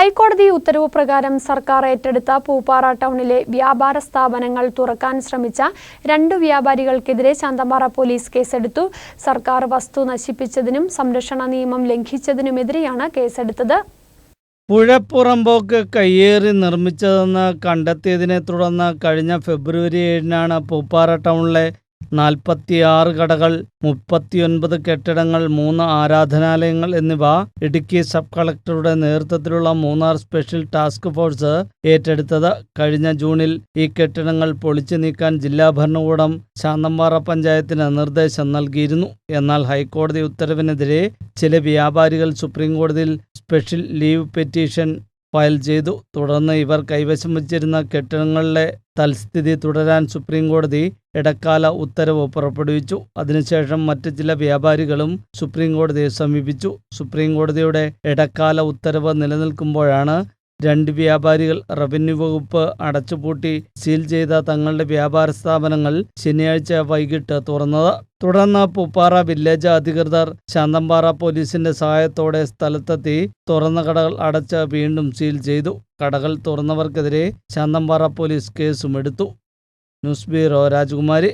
ഹൈക്കോടതി ഉത്തരവ് പ്രകാരം സർക്കാർ ഏറ്റെടുത്ത പൂപ്പാറ ടൗണിലെ വ്യാപാര സ്ഥാപനങ്ങൾ തുറക്കാൻ ശ്രമിച്ച രണ്ട് വ്യാപാരികൾക്കെതിരെ ശാന്തമ്പാറ പോലീസ് കേസെടുത്തു. സർക്കാർ വസ്തു നശിപ്പിച്ചതിനും സംരക്ഷണ നിയമം ലംഘിച്ചതിനുമെതിരെയാണ് കേസെടുത്തത്. പുഴപ്പുറമ്പോക്ക് കയ്യേറി നിർമ്മിച്ചതെന്ന് കണ്ടെത്തിയതിനെ തുടർന്ന് കഴിഞ്ഞ ഫെബ്രുവരി ഏഴിനാണ് പൂപ്പാറ ടൗണിലെ നാൽപ്പത്തിയാറ് കടകൾ മുപ്പത്തിയൊൻപത് കെട്ടിടങ്ങൾ മൂന്ന് ആരാധനാലയങ്ങൾ എന്നിവ ഇടുക്കി സബ് കളക്ടറുടെ നേതൃത്വത്തിലുള്ള മൂന്നാർ സ്പെഷ്യൽ ടാസ്ക് ഫോഴ്സ് ഏറ്റെടുത്തത്. കഴിഞ്ഞ ജൂണിൽ ഈ കെട്ടിടങ്ങൾ പൊളിച്ചു നീക്കാൻ ജില്ലാ ഭരണകൂടം ശാന്തമ്പാറ പഞ്ചായത്തിന് നിർദ്ദേശം നൽകിയിരുന്നു. എന്നാൽ ഹൈക്കോടതി ഉത്തരവിനെതിരെ ചില വ്യാപാരികൾ സുപ്രീം കോടതിയിൽ സ്പെഷ്യൽ ലീവ് പെറ്റീഷൻ ഫയൽ ചെയ്തു. തുടർന്ന് ഇവർ കൈവശം വച്ചിരുന്ന കെട്ടിടങ്ങളിലെ തൽസ്ഥിതി തുടരാൻ സുപ്രീം കോടതി ഇടക്കാല ഉത്തരവ് പുറപ്പെടുവിച്ചു. അതിനുശേഷം മറ്റ് ചില വ്യാപാരികളും സുപ്രീം കോടതിയെ സമീപിച്ചു. സുപ്രീം കോടതിയുടെ ഇടക്കാല ഉത്തരവ് നിലനിൽക്കുമ്പോഴാണ് രണ്ട് വ്യാപാരികൾ റവന്യൂ വകുപ്പ് അടച്ചുപൂട്ടി സീൽ ചെയ്ത തങ്ങളുടെ വ്യാപാര സ്ഥാപനങ്ങൾ ശനിയാഴ്ച വൈകിട്ട് തുറന്നത്. തുടർന്ന് പൂപ്പാറ വില്ലേജ് അധികൃതർ ശാന്തമ്പാറ പോലീസിന്റെ സഹായത്തോടെ സ്ഥലത്തെത്തി തുറന്ന കടകൾ അടച്ച് വീണ്ടും സീൽ ചെയ്തു. കടകൾ തുറന്നവർക്കെതിരെ ശാന്തമ്പാറ പോലീസ് കേസുമെടുത്തു ന്യൂസ് ബ്യൂറോ രാജകുമാരി.